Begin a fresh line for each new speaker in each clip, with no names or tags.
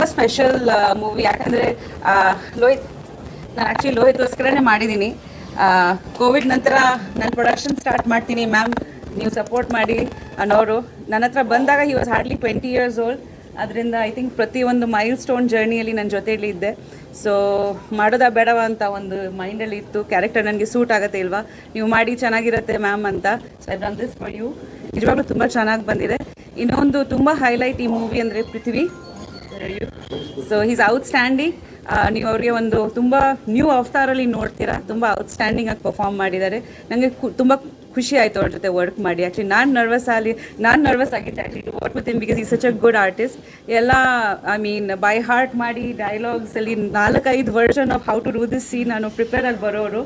ತುಂಬ special movie ಯಾಕಂದರೆ ಲೋಹಿತ್, ನಾನು ಆ್ಯಕ್ಚುಲಿ ಲೋಹಿತ್ಗೋಸ್ಕರನೇ ಮಾಡಿದ್ದೀನಿ ಕೋವಿಡ್ ನಂತರ ನಾನು ಪ್ರೊಡಕ್ಷನ್ ಸ್ಟಾರ್ಟ್ ಮಾಡ್ತೀನಿ. ಮ್ಯಾಮ್ ನೀವು ಸಪೋರ್ಟ್ ಮಾಡಿ ಅನ್ನೋರು. ನನ್ನ ಹತ್ರ ಬಂದಾಗ he was hardly twenty years old ಅದರಿಂದ ಐ ಥಿಂಕ್ ಪ್ರತಿಯೊಂದು ಮೈಲ್ ಸ್ಟೋನ್ ಜರ್ನಿಯಲ್ಲಿ ನನ್ನ ಜೊತೆಯಲ್ಲಿ ಇದ್ದೆ. ಸೊ ಮಾಡೋದಾ ಬೇಡವಾ ಅಂತ ಒಂದು ಮೈಂಡಲ್ಲಿ ಇತ್ತು. ಕ್ಯಾರೆಕ್ಟರ್ ನನಗೆ ಸೂಟ್ ಆಗುತ್ತೆ ಇಲ್ವಾ? ನೀವು ಮಾಡಿ ಚೆನ್ನಾಗಿರುತ್ತೆ ಮ್ಯಾಮ್ ಅಂತ. So I done this for you ನಿಜವಾಗ್ಲೂ ತುಂಬ ಚೆನ್ನಾಗಿ ಬಂದಿದೆ. ಇನ್ನೊಂದು ತುಂಬ ಹೈಲೈಟ್ ಈ ಮೂವಿ ಅಂದರೆ, ಪೃಥ್ವಿ. ಸೊ ಹೀಸ್ ಔಟ್ಸ್ಟ್ಯಾಂಡಿಂಗ್ ನೀವು ಅವರಿಗೆ ಒಂದು ತುಂಬ ನ್ಯೂ ಅವತಾರಲ್ಲಿ ನೋಡ್ತೀರಾ. ತುಂಬ ಔಟ್ಸ್ಟ್ಯಾಂಡಿಂಗ್ ಆಗಿ ಪರ್ಫಾರ್ಮ್ ಮಾಡಿದ್ದಾರೆ. ನನಗೆ ತುಂಬ ಖುಷಿ ಆಯಿತು ಅವ್ರ ಜೊತೆ ವರ್ಕ್ ಮಾಡಿ. ಆ್ಯಕ್ಚುಲಿ ನಾನು ನರ್ವಸ್ ಆಗಲಿ ನಾನು ನರ್ವಸ್ ಆಗಿದ್ದೆ actually work with because is such a good artist ಎಲ್ಲ ಐ ಮೀನ್ ಬೈ ಹಾರ್ಟ್ ಮಾಡಿ ಡೈಲಾಗ್ಸಲ್ಲಿ ನಾಲ್ಕೈದು version of how to do this see ನಾನು ಪ್ರಿಪೇರ್ ಬರೋರು.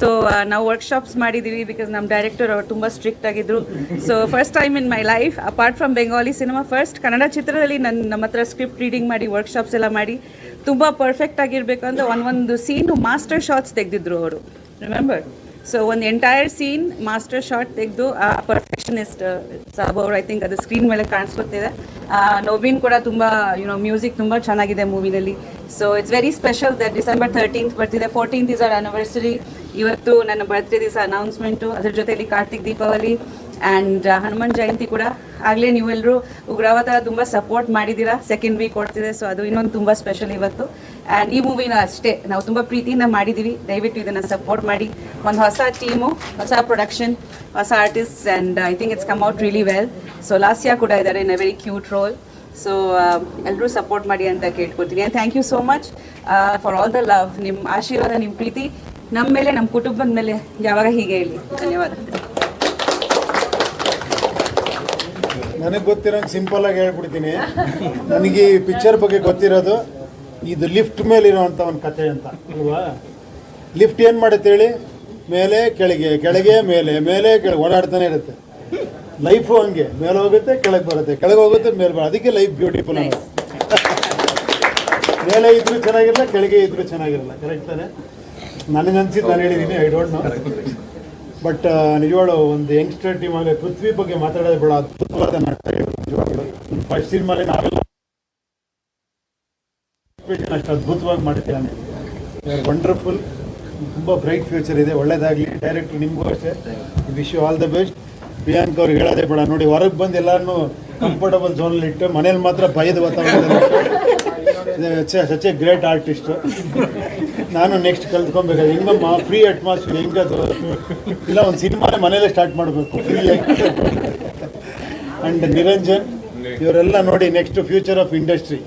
ಸೊ ನಾವು ವರ್ಕ್ಶಾಪ್ಸ್ ಮಾಡಿದ್ದೀವಿ ಬಿಕಾಸ್ ನಮ್ಮ ಡೈರೆಕ್ಟರ್ ಅವರು ತುಂಬ ಸ್ಟ್ರಿಕ್ಟ್ ಆಗಿದ್ರು. So first time in my life apart from Bengali cinema first Kannada ಚಿತ್ರದಲ್ಲಿ ನನ್ನ ನಮ್ಮ ಹತ್ರ ಸ್ಕ್ರಿಪ್ಟ್ ರೀಡಿಂಗ್ ಮಾಡಿ ವರ್ಕ್ಶಾಪ್ಸ್ ಎಲ್ಲ ಮಾಡಿ, ತುಂಬ ಪರ್ಫೆಕ್ಟ್ ಆಗಿರಬೇಕು ಅಂತ ಒಂದೊಂದು ಸೀನು ಮಾಸ್ಟರ್ ಶಾಟ್ಸ್ ತೆಗೆದಿದ್ರು ಅವರು. ರಿಮೆಂಬರ್ ಸೊ ಒಂದು ಎಂಟೈರ್ ಸೀನ್ ಮಾಸ್ಟರ್ ಶಾಟ್ ತೆಗೆದು ಪರ್ಫೆಕ್ಷನಿಸ್ಟ್ ಸಾಬ್ ಅವರು ಐ ಥಿಂಕ್ ಅದು ಸ್ಕ್ರೀನ್ ಮೇಲೆ ಕಾಣಿಸ್ಕೊತಿದೆ. ನೋಬಿನ್ ಕೂಡ ತುಂಬ ಯುನೋ ಮ್ಯೂಸಿಕ್ ತುಂಬ ಚೆನ್ನಾಗಿದೆ ಮೂವಿನಲ್ಲಿ so it's very special that December thirteenth ಬರ್ತಿದೆ. ಫೋರ್ಟೀನ್ತ್ ಇಸ್ ಅವರ್ ಆನಿವರ್ಸರಿ ಇವತ್ತು ನನ್ನ ಬರ್ತ್ಡೇ ದಿವಸ ಅನೌನ್ಸ್ಮೆಂಟು ಅದ್ರ ಜೊತೆಲಿ ಕಾರ್ತಿಕ್ ದೀಪಾವಳಿ ಆ್ಯಂಡ್ ಹನುಮಾನ್ ಜಯಂತಿ ಕೂಡ ಆಗಲೇ ನೀವೆಲ್ಲರೂ ಉಗ್ರಾವತ ತುಂಬ ಸಪೋರ್ಟ್ ಮಾಡಿದ್ದೀರಾ ಸೆಕೆಂಡ್ ವೀಕ್ ಕೊಡ್ತಿದೆ ಸೊ ಅದು ಇನ್ನೊಂದು ತುಂಬ ಸ್ಪೆಷಲ್ ಇವತ್ತು. ಆ್ಯಂಡ್ ಈ ಮೂವಿನ ಅಷ್ಟೇ, ನಾವು ತುಂಬ ಪ್ರೀತಿಯಿಂದ ಮಾಡಿದ್ದೀವಿ. ದಯವಿಟ್ಟು ಇದನ್ನು ಸಪೋರ್ಟ್ ಮಾಡಿ. ಒಂದು ಹೊಸ ಟೀಮು ಹೊಸ ಪ್ರೊಡಕ್ಷನ್ ಹೊಸ artist and I think it's come out really well so Lasya ಕೂಡ ಇದ್ದಾರೆ in a very cute role so ಎಲ್ಲರೂ ಸಪೋರ್ಟ್ ಮಾಡಿ ಅಂತ ಕೇಳ್ಕೊತೀನಿ thank you so much for all the love ನಿಮ್ಮ ಆಶೀರ್ವಾದ ನಿಮ್ಮ ಪ್ರೀತಿ. ನಮ್ಮ ಮೇಲೆ ನಮ್ಮ ಕುಟುಂಬದ ಮೇಲೆ ಯಾವಾಗ ಹೀಗೆ ಹೇಳಿ ಧನ್ಯವಾದ.
ನನಗೆ ಗೊತ್ತಿರೋ ಸಿಂಪಲ್ ಆಗಿ ಹೇಳ್ಬಿಡ್ತೀನಿ. ನನಗೆ ಈ ಪಿಕ್ಚರ್ ಬಗ್ಗೆ ಗೊತ್ತಿರೋದು ಇದು ಲಿಫ್ಟ್ ಮೇಲಿರೋವಂಥ ಒಂದು ಕಥೆ ಅಂತ ಅಲ್ವಾ? ಲಿಫ್ಟ್ ಏನು ಮಾಡುತ್ತೆ ಹೇಳಿ? ಮೇಲೆ ಕೆಳಗೆ ಕೆಳಗೆ ಮೇಲೆ ಮೇಲೆ ಕೆಳಗೆ ಓಡಾಡ್ತಾನೆ ಇರುತ್ತೆ. ಲೈಫು ಹಂಗೆ ಮೇಲೆ ಹೋಗುತ್ತೆ ಕೆಳಗೆ ಬರುತ್ತೆ. ಕೆಳಗೆ ಹೋಗುತ್ತೆ ಮೇಲೆ ಬರುತ್ತೆ. ಅದಕ್ಕೆ ಲೈಫ್ ಬ್ಯೂಟಿಫುಲ್ ಮೇಲೆ ಇದ್ರು ಚೆನ್ನಾಗಿರಲ್ಲ ಕೆಳಗೆ ಇದ್ರು ಚೆನ್ನಾಗಿರಲ್ಲ ಕರೆಕ್ಟ್ ತಾನೆ? ನನಗನ್ಸಿದ್ದು ನಾನು ಹೇಳಿದ್ದೀನಿ ಐ ಡೋಂಟ್ ನೋ ಬಟ್ ನಿಜವಾಳು ಒಂದು ಯಂಗ್ಸ್ಟರ್ ಟೀಮ್ ಆಗಲಿ ಪೃಥ್ವಿ ಬಗ್ಗೆ ಮಾತಾಡೋದು ಬೇಡ, ಅದ್ಭುತವಾದ ನಾಟಕ ಫಸ್ಟ್ ಸಿನಿಮಾಲಿ ನಾವೆಲ್ಲ ಅಷ್ಟು ಅದ್ಭುತವಾಗಿ ಮಾಡಿದ್ದಾನೆ ವಂಡರ್ಫುಲ್ ತುಂಬ ಬ್ರೈಟ್ ಫ್ಯೂಚರ್ ಇದೆ, ಒಳ್ಳೇದಾಗಲಿ ಡೈರೆಕ್ಟ್ ನಿಮಗೂ ಅಷ್ಟೇ. Wish you all the best Priyank ಅವ್ರಿಗೆ ಹೇಳೋದೇ ಬೇಡ, ನೋಡಿ ಹೊರಗೆ ಬಂದು ಎಲ್ಲರನ್ನೂ ಕಂಫರ್ಟಬಲ್ ಝೋನಲ್ಲಿ ಇಟ್ಟು, ಮನೇಲಿ ಮಾತ್ರ ಭಯದ ವಾತಾವರಣ ಸಚ್ ಎ ಗ್ರೇಟ್ ಆರ್ಟಿಸ್ಟು ನಾನು ನೆಕ್ಸ್ಟ್ ಕಲ್ತ್ಕೊಬೇಕಾದ್ರೆ ಹೆಂಗಮ್ಮ ಫ್ರೀ ಅಟ್ಮಾಸ್ಫಿಯರ್ ಹೆಂಗದು ಇಲ್ಲ ಒಂದು ಸಿನಿಮಾನೇ ಮನೇಲೆ ಸ್ಟಾರ್ಟ್ ಮಾಡಬೇಕು ಅಂಡ್ ಆ್ಯಂಡ್ ನಿರಂಜನ್ ಇವರೆಲ್ಲ ನೋಡಿ ನೆಕ್ಸ್ಟ್ ಫ್ಯೂಚರ್ ಆಫ್ ಇಂಡಸ್ಟ್ರಿ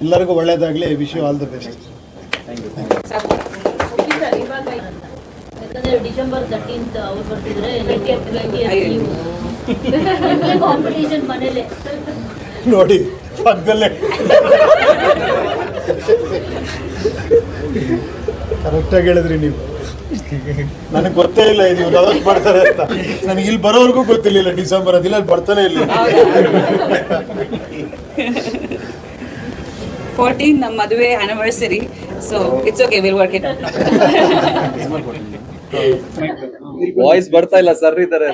ಎಲ್ಲರಿಗೂ ಒಳ್ಳೇದಾಗಲಿ wish you all the best
December thirteenth ಅವ್ರು ಬರ್ತಿದ್ರೆ ಕಾಂಪಿಟೇಷನ್ ಮನೇಲೆ
ನೋಡಿ ಪಕ್ಕದಲ್ಲೇ. ಕರೆಕ್ಟಾಗಿ ಹೇಳಿದ್ರಿ ನೀವು. ನನಗೆ ಗೊತ್ತೇ ಇಲ್ಲ ಇದು ಯಾವಾಗ ಮಾಡ್ತಾರೆ ಅಂತ. ನನಗೆ ಇಲ್ಲಿ ಬರೋವರೆಗೂ ಗೊತ್ತಿರಲಿಲ್ಲ ಡಿಸೆಂಬರ್ ಅದಿಲ್ಲ ಅಲ್ಲಿ ಬರ್ತಾನೆ ಇಲ್ಲ.
ಫೋರ್ಟೀನ್ ನಮ್ಮ ಮದುವೆ anniversary so it's okay will work it
voice ಬರ್ತಾ ಇಲ್ಲ ಸರ್ ಇದಾರೆ.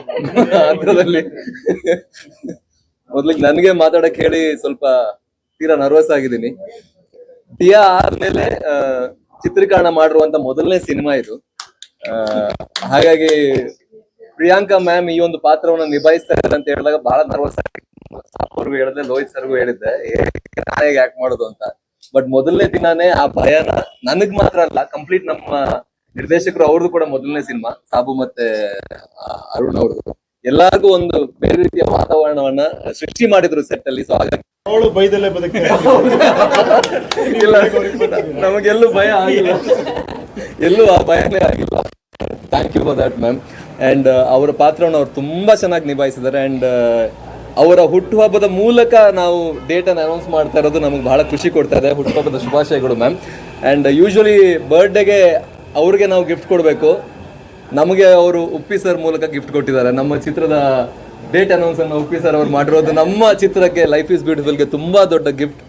ಹತ್ರದಲ್ಲಿ. ಮೊದ್ಲಿಗೆ ನನಗೆ ಮಾತಾಡಕ್ ಹೇಳಿ ಸ್ವಲ್ಪ ತೀರಾ ನರ್ವಸ್ ಆಗಿದ್ದೀನಿ. ದಿಯಾ ಆದ್ಮೇಲೆ ಚಿತ್ರೀಕರಣ ಮಾಡಿರುವಂತ ಮೊದಲನೇ ಸಿನಿಮಾ ಇದು. ಹಾಗಾಗಿ ಪ್ರಿಯಾಂಕಾ ಮ್ಯಾಮ್ ಈ ಒಂದು ಪಾತ್ರವನ್ನು ನಿಭಾಯಿಸ್ತಾ ಇದ್ದಾರೆ ಅಂತ ಹೇಳಿದಾಗ ಬಹಳ ನರ್ವಸ್ ಅವ್ರಿಗೂ ಹೇಳಿದೆ, ಲೋಹಿತ್ ಸರ್ಗೂ ಹೇಳಿದ್ದೆ ನಾನೇ ಯಾಕೆ ಮಾಡೋದು ಅಂತ? ಬಟ್ ಮೊದಲನೇ ದಿನಾನೇ ಆ ಭಯನ ನನಗ್ ಮಾತ್ರ ಅಲ್ಲ ಕಂಪ್ಲೀಟ್ ನಮ್ಮ ನಿರ್ದೇಶಕರು ಅವ್ರದ್ದು ಕೂಡ ಮೊದಲನೇ ಸಿನಿಮಾ, ಸಾಬು ಮತ್ತೆ ಅರುಣ್ ಅವ್ರದ್ದು. ಎಲ್ಲಾರ್ಗೂ ಒಂದು ಬೇರೆ ರೀತಿಯ ವಾತಾವರಣವನ್ನ ಸೃಷ್ಟಿ ಮಾಡಿದ್ರು ಸೆಟ್ ಅಲ್ಲಿ ಸೊ ಹಾಗಾಗಿ
ಅವಳು ಬೈದಲ್ಲೇ
ನಮಗೆಲ್ಲೂ ಭಯ ಆಗಿಲ್ಲ. ಎಲ್ಲೂ ಆ ಭಯನೇ ಆಗಿಲ್ಲ. Thank you for that ma'am and ಅವರ ಪಾತ್ರವನ್ನು ಅವ್ರು ತುಂಬಾ ಚೆನ್ನಾಗಿ ನಿಭಾಯಿಸಿದ್ದಾರೆ. ಅಂಡ್ ಅವರ ಹುಟ್ಟುಹಬ್ಬದ ಮೂಲಕ ನಾವು ಡೇಟ್ ಅನ್ನು ಅನೌನ್ಸ್ ಮಾಡ್ತಾ ಇರೋದು ನಮಗೆ ಬಹಳ ಖುಷಿ ಕೊಡ್ತಾ ಇದೆ. ಹುಟ್ಟುಹಬ್ಬದ ಶುಭಾಶಯಗಳು ಮ್ಯಾಮ್ ಅಂಡ್ ಯೂಶ್ವಲಿ ಬರ್ಡೇಗೆ ಅವ್ರಿಗೆ ನಾವು ಗಿಫ್ಟ್ ಕೊಡಬೇಕು. ನಮಗೆ ಅವರು ಉಪ್ಪಿ ಸರ್ ಮೂಲಕ ಗಿಫ್ಟ್ ಕೊಟ್ಟಿದ್ದಾರೆ. ನಮ್ಮ ಚಿತ್ರದ ಡೇಟ್ ಅನೌನ್ಸ್ ಅನ್ನು ಉಪ್ಪಿ ಸರ್ ಅವ್ರು ಮಾಡಿರೋದು ನಮ್ಮ ಚಿತ್ರಕ್ಕೆ ಲೈಫ್ ಇಸ್ ಬ್ಯೂಟಿಫುಲ್ಗೆ ತುಂಬಾ ದೊಡ್ಡ ಗಿಫ್ಟ್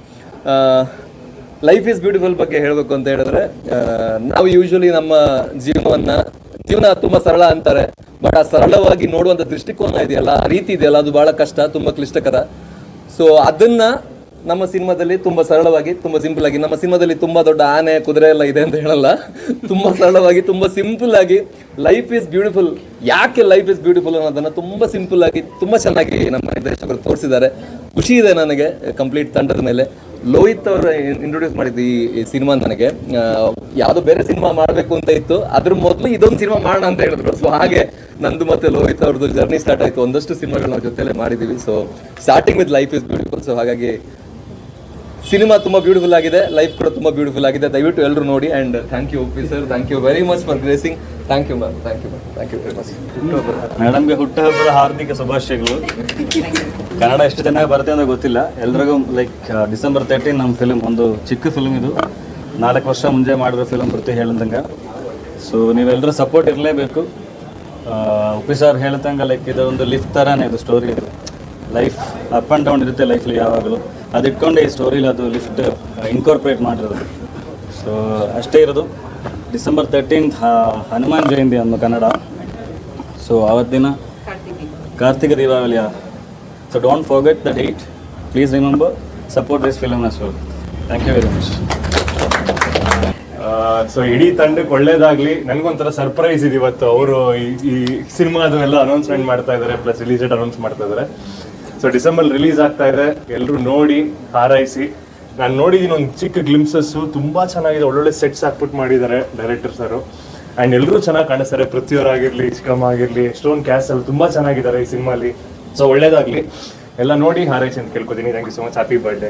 ಲೈಫ್ ಇಸ್ ಬ್ಯೂಟಿಫುಲ್ ಬಗ್ಗೆ ಹೇಳಬೇಕು ಅಂತ ಹೇಳಿದ್ರೆ ನಾವು ಯೂಶಲಿ ನಮ್ಮ ಜೀವನವನ್ನ, ಜೀವನ ತುಂಬಾ ಸರಳ ಅಂತಾರೆ, ಬಟ್ ಆ ಸರಳವಾಗಿ ನೋಡುವಂತ ದೃಷ್ಟಿಕೋನ ಇದೆಯಲ್ಲ, ಆ ರೀತಿ ಇದೆಯಲ್ಲ, ಅದು ಬಹಳ ಕಷ್ಟ, ತುಂಬಾ ಕ್ಲಿಷ್ಟಕರ. ಸೊ ಅದನ್ನ ನಮ್ಮ ಸಿನಿಮಾದಲ್ಲಿ ತುಂಬಾ ಸರಳವಾಗಿ, ತುಂಬಾ ಸಿಂಪಲ್ ಆಗಿ, ನಮ್ಮ ಸಿನಿಮಾದಲ್ಲಿ ತುಂಬಾ ದೊಡ್ಡ ಆನೆ, ಕುದುರೆ ಎಲ್ಲ ಇದೆ ಅಂತ ಹೇಳಲ್ಲ. ತುಂಬಾ ಸರಳವಾಗಿ, ತುಂಬಾ ಸಿಂಪಲ್ ಆಗಿ ಲೈಫ್ ಇಸ್ ಬ್ಯೂಟಿಫುಲ್ ಯಾಕೆ ಲೈಫ್ ಇಸ್ ಬ್ಯೂಟಿಫುಲ್ ಅನ್ನೋದನ್ನ ತುಂಬಾ ಸಿಂಪಲ್ ಆಗಿ, ತುಂಬಾ ಚೆನ್ನಾಗಿ ನಮ್ಮ ನಿರ್ದೇಶಕರು ತೋರಿಸಿದ್ದಾರೆ. ಖುಷಿ ಇದೆ ನನಗೆ ಕಂಪ್ಲೀಟ್ ತಂಡದ ಮೇಲೆ. ಲೋಹಿತ್ ಅವರು ಇಂಟ್ರೊಡ್ಯೂಸ್ ಮಾಡಿದ್ದು ಈ ಸಿನಿಮಾ ನನಗೆ. ಯಾವ್ದೋ ಬೇರೆ ಸಿನಿಮಾ ಮಾಡಬೇಕು ಅಂತ ಇತ್ತು. ಅದ್ರ ಮೊದಲು ಇದೊಂದು ಸಿನಿಮಾ ಮಾಡೋಣ ಅಂತ ಹೇಳಿದ್ರು. ಸೊ ಹಾಗೆ ನಂದು ಮತ್ತೆ ಲೋಹಿತ್ ಅವ್ರದ್ದು ಜರ್ನಿ ಸ್ಟಾರ್ಟ್ ಆಯ್ತು. ಒಂದಷ್ಟು ಸಿನಿಮಾಗಳು ನಾವು ಜೊತೆಲೆ ಮಾಡಿದೀವಿ. So starting with life is beautiful so ಹಾಗಾಗಿ ಸಿನಿಮಾ ತುಂಬಾ ಬ್ಯೂಟಿಫುಲ್ ಆಗಿದೆ ಲೈಫ್ ಕೂಡ ತುಂಬಾ ಬ್ಯೂಟಿಫುಲ್ ಆಗಿದೆ. ದಯವಿಟ್ಟು ಎಲ್ಲರೂ ನೋಡಿ and thank you sir thank you very much for gracing thank you ma'am thank you ma'am thank you very much
ಮೇಡಮ್ಗೆ ಹುಟ್ಟುಹಬ್ಬದ ಹಾರ್ದಿಕ ಶುಭಾಶಯಗಳು. ಕನ್ನಡ ಎಷ್ಟು ಚೆನ್ನಾಗಿ ಬರುತ್ತೆ ಅಂತ ಗೊತ್ತಿಲ್ಲ. ಎಲ್ರಿಗೂ ಲೈಕ್ ಡಿಸೆಂಬರ್ ತರ್ಟೀನ್ ನಮ್ಮ ಫಿಲ್ಮ್ ಒಂದು ಚಿಕ್ಕ ಫಿಲ್ಮ್ ಇದು. ನಾಲ್ಕು ವರ್ಷ ಮುಂಚೆ ಮಾಡಿರೋ ಫಿಲಮ್ ಪ್ರತಿ ಹೇಳಿದಂಗೆ. ಸೊ ನೀವೆಲ್ಲರೂ ಸಪೋರ್ಟ್ ಇರಲೇಬೇಕು. ಉಪಿ ಸರ್ ಹೇಳ್ದಂಗೆ ಲೈಕ್ ಒಂದು ಲಿಫ್ಟ್ ಥರನೇ ಇದು ಸ್ಟೋರಿ ಇದು. ಲೈಫ್ ಅಪ್ ಆ್ಯಂಡ್ ಡೌನ್ ಇರುತ್ತೆ ಲೈಫಲ್ಲಿ ಯಾವಾಗಲೂ. ಅದು ಇಟ್ಕೊಂಡೆ ಈ ಸ್ಟೋರಿಲಿ ಅದು ಲಿಫ್ಟ್ ಇನ್ಕಾರ್ಪೊರೇಟ್ ಮಾಡಿರೋದು. ಸೊ ಅಷ್ಟೇ ಇರೋದು. ಡಿಸೆಂಬರ್ ತರ್ಟೀನ್ತ್ ಹನುಮಾನ್ ಜಯಂತಿ ಅನ್ನೋ ಕನ್ನಡ. ಸೊ ಆವತ್ತಿನ ಕಾರ್ತಿಕ ದೀಪಾವಳಿಯ. So don't forget the date please remember support this film well thank you very much
so ಇಡೀ ತಂಡಕ್ಕೆ ಒಳ್ಳೇದಾಗ್ಲಿ. ನನಗೊಂಥರ ಸರ್ಪ್ರೈಸ್ ಇದೆ ಇವತ್ತು. ಅವರು ಈ ಸಿನಿಮಾದನ್ನೆಲ್ಲ ಅನೌನ್ಸ್ಮೆಂಟ್ ಮಾಡ್ತಾ ಇದ್ದಾರೆ ಪ್ಲಸ್ ರಿಲೀಸ್ ಡೇಟ್ ಅನೌನ್ಸ್ ಮಾಡ್ತಾ ಇದ್ದಾರೆ. ಸೊ ಡಿಸೆಂಬರ್ ರಿಲೀಸ್ ಆಗ್ತಾ ಇದೆ. ಎಲ್ಲರೂ ನೋಡಿ, ಹಾರೈಸಿ. ನಾನು ನೋಡಿದ್ದೀನಿ ಒಂದು ಚಿಕ್ಕ ಗ್ಲಿಮ್ಸಸ್ಸು ತುಂಬಾ ಚೆನ್ನಾಗಿದೆ. ಒಳ್ಳೊಳ್ಳೆ ಸೆಟ್ಸ್ ಹಾಕ್ಬಿಟ್ಟು ಮಾಡಿದ್ದಾರೆ ಡೈರೆಕ್ಟರ್ ಸರು. ಆ್ಯಂಡ್ ಎಲ್ಲರೂ ಚೆನ್ನಾಗಿ ಕಾಣಿಸ್ತಾರೆ. ಪೃಥ್ವಿಯವರಾಗಿರಲಿ ಚಿಕ್ಕಮ್ಮ ಆಗಿರಲಿ ಸ್ಟೋನ್ ಕ್ಯಾಸಲ್ ತುಂಬ ಚೆನ್ನಾಗಿದ್ದಾರೆ ಈ ಸಿನಿಮಾಲಿ. ಸೊ ಒಳ್ಳೇದಾಗಲಿ. ಎಲ್ಲ ನೋಡಿ, ಹಾರೈಸಿ ಅಂತ ಕೇಳ್ಕೊತೀನಿ. Thank you so much happy birthday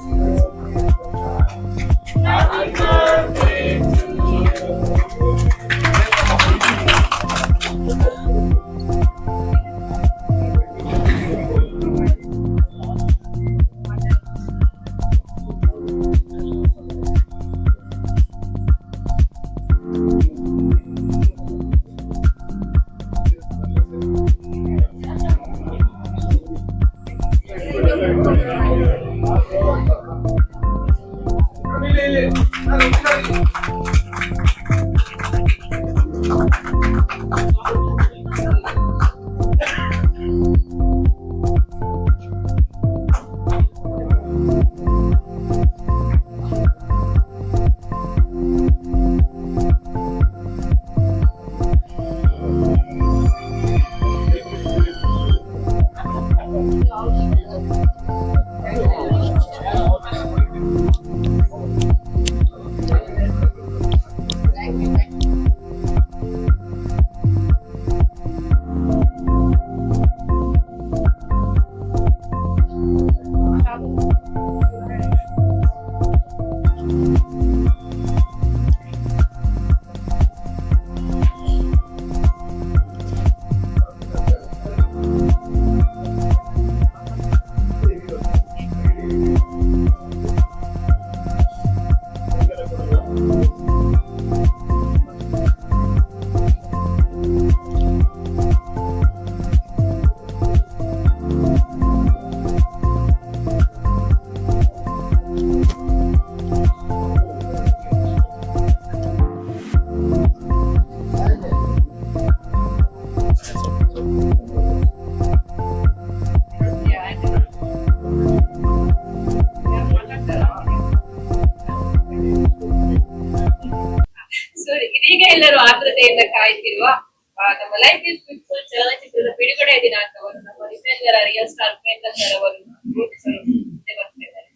Thank you ಗೊತ್ತು
ಸೊ ಇದೀಗ ಎಲ್ಲರೂ ಆತುರತೆಯಿಂದ ಕಾಯ್ತಿರುವ ನಮ್ಮ ಲೈಫ್ ಇಸ್ ಬ್ಯೂಟಿಫುಲ್ ಚಲನಚಿತ್ರದ ಬಿಡುಗಡೆ ದಿನಾಂಕವನ್ನು ನಮ್ಮ ನಿಮ್ಮೆಲ್ಲರ ರಿಯಲ್ ಸ್ಟಾರ್ ಪ್ರೇಂದ್ರ ಸರ್ ಅವರು ಘೋಷಿಸಲು ಮುಂದೆ ಬರ್ತಾ ಇದ್ದಾರೆ.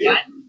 One.